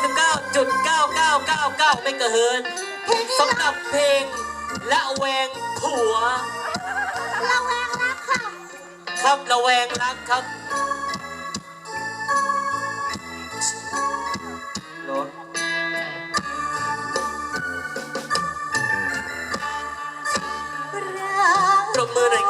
99.9999ไม่กระเฮินสำหรับเพลงละแวงผัวระแวงรักค่ะครับละแวงรักครับรถรักปรบมือหน่อยครับอยู่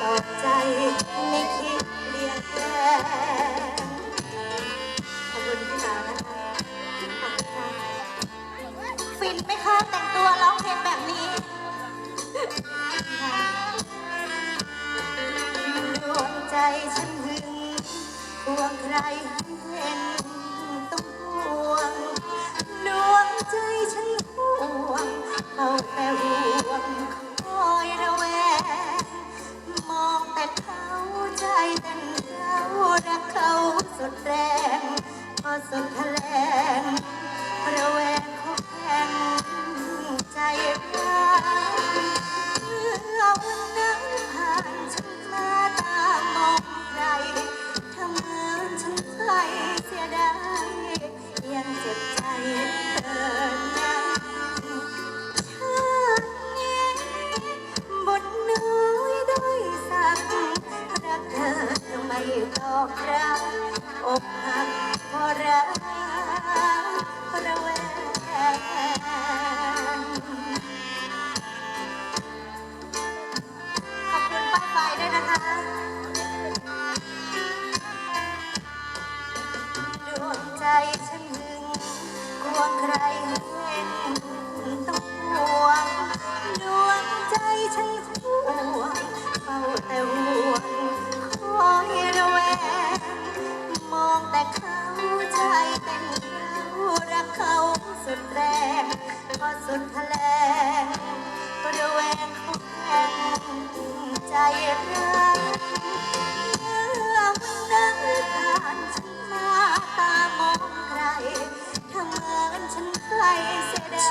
ต่อใจไม่คิดเปลี่ยนแปลงขอบคุณพี่สาวนะคะขอบคุณค่ะฟินไหมคะแต่งตัวร้องเพลงแบบนี้ ดวงใจฉันหึงห่วงใครเห็น ใจเต้นเขารักเขาสุดแรงพอสุดแถลง อกรักอกหักเพราะรักระแวงขอบคุณป้าไฟด้วยนะคะดวงใจฉันหึงกลัวใคร รงพอสุดแถลงก็ระแวงเขาแข็งใจรักเมื่อวันนั้นผ่านฉันมาตามองใครทำเหมือนฉันใครเสียดา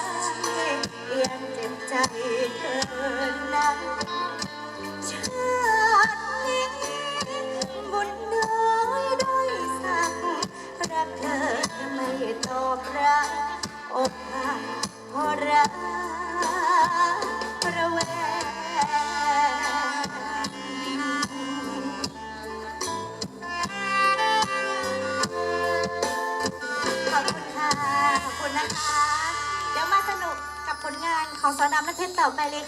ยยังเจ็บใจเธอนะชาตินี้บุญน้อยด้สักรักเธอไม่ตอบรักอกหัก พราะรักระแวงขอบคุณค่ะ ขอบคุณนะคะ เดี๋ยวมาสนุกกับผลงานของสอนรามน้ำเพชรต่อไปเลย